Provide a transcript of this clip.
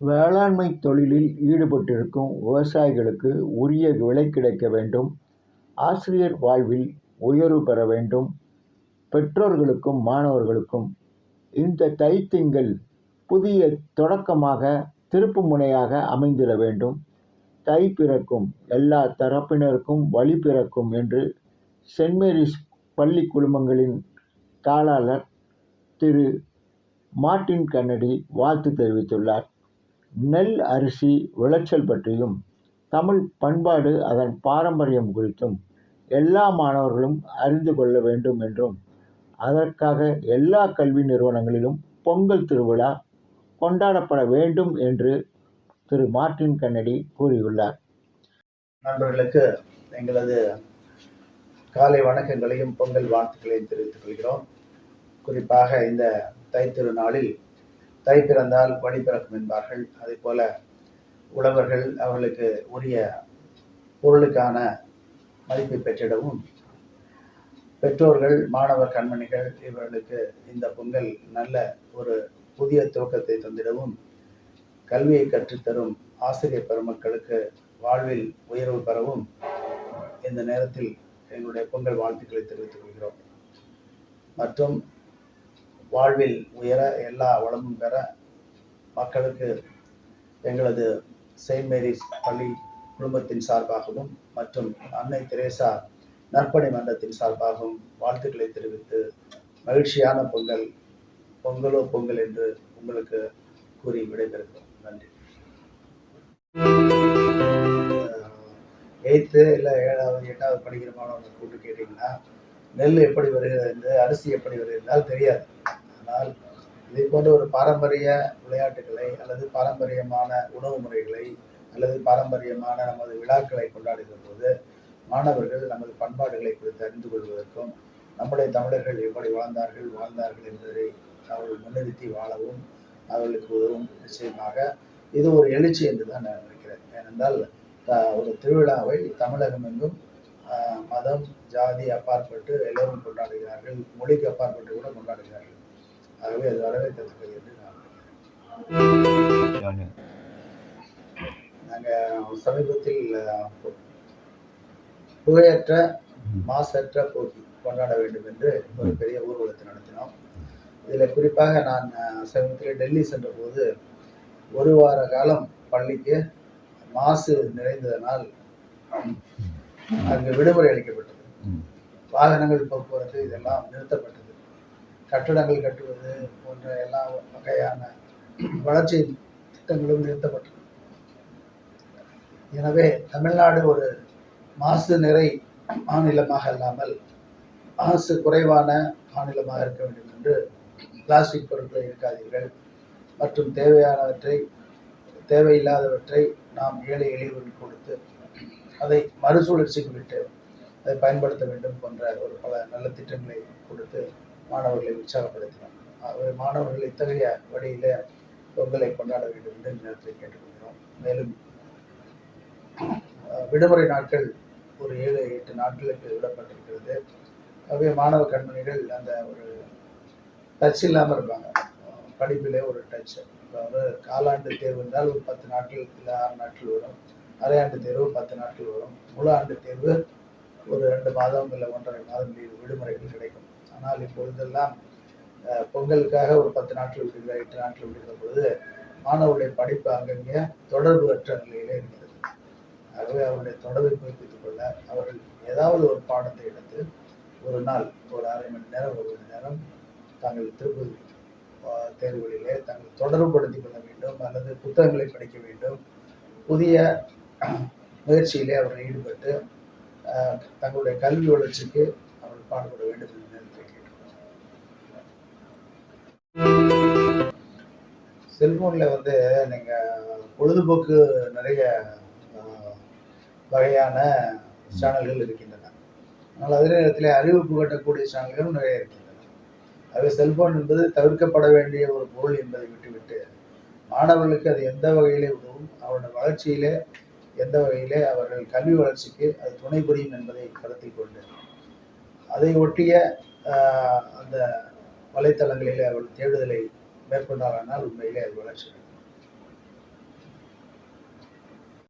வேளாண்மை தொழிலில் ஈடுபட்டிருக்கும் விவசாயிகளுக்கு உரிய விலை கிடைக்க வேண்டும். ஆசிரியர் வாழ்வில் உயர்வு பெற வேண்டும். பெற்றோர்களுக்கும் மாணவர்களுக்கும் இந்த தைத்திங்கள் புதிய தொடக்கமாக திருப்பு முனையாக அமைந்திட வேண்டும். தை பிறக்கும் எல்லா தரப்பினருக்கும் வழி பிறக்கும் என்று சென்ட் மேரிஸ் பள்ளி குழுமங்களின் தாளாளர் திரு மார்ட்டின் கன்னடி வாழ்த்து தெரிவித்துள்ளார். நெல் அரிசி விளைச்சல் பற்றியும் தமிழ் பண்பாடு அதன் பாரம்பரியம் குறித்தும் எல்லா மாணவர்களும் அறிந்து கொள்ள வேண்டும் என்றும் அதற்காக எல்லா கல்வி நிறுவனங்களிலும் பொங்கல் திருவிழா கொண்டாடப்பட வேண்டும் என்று திரு. மார்ட்டின் கன்னடி கூறியுள்ளார். நண்பர்களுக்கு எங்களது காலை வணக்கங்களையும் பொங்கல் வாழ்த்துக்களையும் தெரிவித்துக் கொள்கிறோம். குறிப்பாக இந்த தைத்திருநாளில் தை பிறந்தால் பணி பிறக்கும் என்பார்கள். அதே போல உழவர்கள் அவர்களுக்கு உரிய பொருளுக்கான மதிப்பை பெற்றிடவும் பெற்றோர்கள் மாணவர் கண்மணிகள் இவர்களுக்கு இந்த பொங்கல் நல்ல ஒரு புதிய துவக்கத்தை தந்திடவும் கல்வியை கற்றுத்தரும் ஆசிரியர் பெருமக்களுக்கு வாழ்வில் உயர்வு பெறவும் இந்த நேரத்தில் எங்களுடைய பொங்கல் வாழ்த்துக்களை தெரிவித்துக் கொள்கிறோம். மற்றும் வாழ்வில் உயர எல்லா வளமும் பெற மக்களுக்கு எங்களது செயின்ட் மேரிஸ் பள்ளி குடும்பத்தின் சார்பாகவும் மற்றும் அன்னை தெரேசா நற்பணி மன்றத்தின் சார்பாகவும் வாழ்த்துக்களை தெரிவித்து மகிழ்ச்சியான பொங்கல் பொங்கலோ பொங்கல் என்று உங்களுக்கு கூறி விடைபெறுகிறோம். நன்றி. எயித்து இல்லை ஏழாவது எட்டாவது படிக்கிற மாணவர்கள் கூட்டு கேட்டிங்கன்னா நெல் எப்படி வருகிறது என்று அரிசி எப்படி வருகிறது தெரியாது. ஆனால் இதை போன்ற ஒரு பாரம்பரிய விளையாட்டுகளை அல்லது பாரம்பரியமான உணவு முறைகளை அல்லது பாரம்பரியமான நமது விழாக்களை கொண்டாடுகிற போது மாணவர்கள் நமது பண்பாடுகளை குறித்து அறிந்து கொள்வதற்கும் நம்முடைய தமிழர்கள் எப்படி வாழ்ந்தார்கள் வாழ்ந்தார்கள் என்பதை அவர்கள் முன்னிறுத்தி வாழவும் அவர்களுக்கு உதவும் நிச்சயமாக இது ஒரு எழுச்சி என்று தான் நான் நினைக்கிறேன். ஏனென்றால் ஒரு திருவிழாவை தமிழகம் எங்கும் மதம் ஜாதி அப்பாற்பட்டு எல்லோரும் கொண்டாடுகிறார்கள் மொழிக்கு அப்பாற்பட்டு கூட கொண்டாடுகிறார்கள். ஆகவே அது வரவேற்கத்தக்கது என்று நான் நாங்கள் சமீபத்தில் புகையற்ற மாசற்ற போக்கி கொண்டாட வேண்டும் என்று ஒரு பெரிய ஊர்வலத்தை நடத்தினோம். இதில் குறிப்பாக நான் சமீபத்தில் டெல்லி சென்றபோது ஒரு வார காலம் பள்ளிக்கு மாசு நிறைந்ததனால் அங்கு விடுமுறை அளிக்கப்பட்டது. வாகனங்கள் போக்குவரத்து இதெல்லாம் நிறுத்தப்பட்டது. கட்டடங்கள் கட்டுவது போன்ற எல்லா வகையான வளர்ச்சி திட்டங்களும் நிறுத்தப்பட்டன எனவே தமிழ்நாடு ஒரு மாசு நிறை மாநிலமாக இல்லாமல் மாசு குறைவான மாநிலமாக இருக்க வேண்டும் என்று பிளாஸ்டிக் பொருட்களை இருக்காதீர்கள் மற்றும் தேவையானவற்றை தேவையில்லாதவற்றை நாம் ஏழை எளியவர்கள் கொடுத்து அதை மறுசுழற்சிக்கு விட்டு அதை பயன்படுத்த வேண்டும் போன்ற ஒரு பல நல்ல திட்டங்களை கொடுத்து மாணவர்களை உற்சாகப்படுத்தினோம் ஆகவே மாணவர்கள் இத்தகைய வழியில பொங்கலை கொண்டாட வேண்டும் என்று நேரத்தில் கேட்டுக்கொள்கிறோம். மேலும் அஹ், விடுமுறை நாட்கள் ஒரு ஏழு எட்டு நாட்களுக்கு விடப்பட்டிருக்கிறது. ஆகவே மாணவ கண்மணிகள் அந்த ஒரு டச் இல்லாமல் இருப்பாங்க. படிப்பிலே ஒரு டச் அதாவது காலாண்டு தேர்வு என்றால் ஒரு பத்து நாட்கள் இல்லை ஆறு நாட்கள் வரும். அரையாண்டு தேர்வு பத்து நாட்கள் வரும். முழு ஆண்டு தேர்வு ஒரு ரெண்டு மாதம் இல்லை ஒன்றரை மாதம் விடுமுறைகள் கிடைக்கும். ஆனால் இப்பொழுதெல்லாம் பொங்கலுக்காக ஒரு பத்து நாட்கள் விடுகிற எட்டு நாட்கள் விடுகிற பொழுது மாணவருடைய படிப்பு அங்கங்கே தொடர்பு அற்ற நிலையிலே இருக்கிறது. ஆகவே அவருடைய தொடர்பை புதுப்பித்துக் கொள்ள அவர்கள் ஏதாவது ஒரு பாடத்தை எடுத்து ஒரு நாள் ஒரு அரை மணி நேரம் ஒரு மணி நேரம் தாங்கள் திருப்பதி தேர்வுகளிலே தாங்கள் தொடர்புபடுத்திக் கொள்ள வேண்டும் அல்லது புத்தகங்களை படிக்க வேண்டும். புதிய முயற்சியிலே அவர்கள் ஈடுபட்டு தங்களுடைய கல்வி வளர்ச்சிக்கு அவர்கள் பாடுபட வேண்டும் செல்ஃபோனில் வந்து நீங்கள் பொழுதுபோக்கு நிறைய வகையான சேனல்கள் இருக்கின்றன. ஆனால் அதே நேரத்தில் அறிவு புகட்டக்கூடிய சேனல்களும் நிறைய இருக்கின்றன. ஆகவே செல்போன் என்பது தவிர்க்கப்பட வேண்டிய ஒரு பொருள் என்பதை விட்டுவிட்டு மாணவர்களுக்கு அது எந்த வகையிலே உதவும் அவருடைய வளர்ச்சியிலே எந்த வகையிலே அவர்கள் கல்வி வளர்ச்சிக்கு அது துணை புரியும் என்பதை கருத்தில் கொண்டு அதை ஒட்டிய அந்த வலைத்தளங்களிலே அவர்கள் தேடுதலை மேற்கொண்டானால் உண்மையிலே அது வளர்ச்சி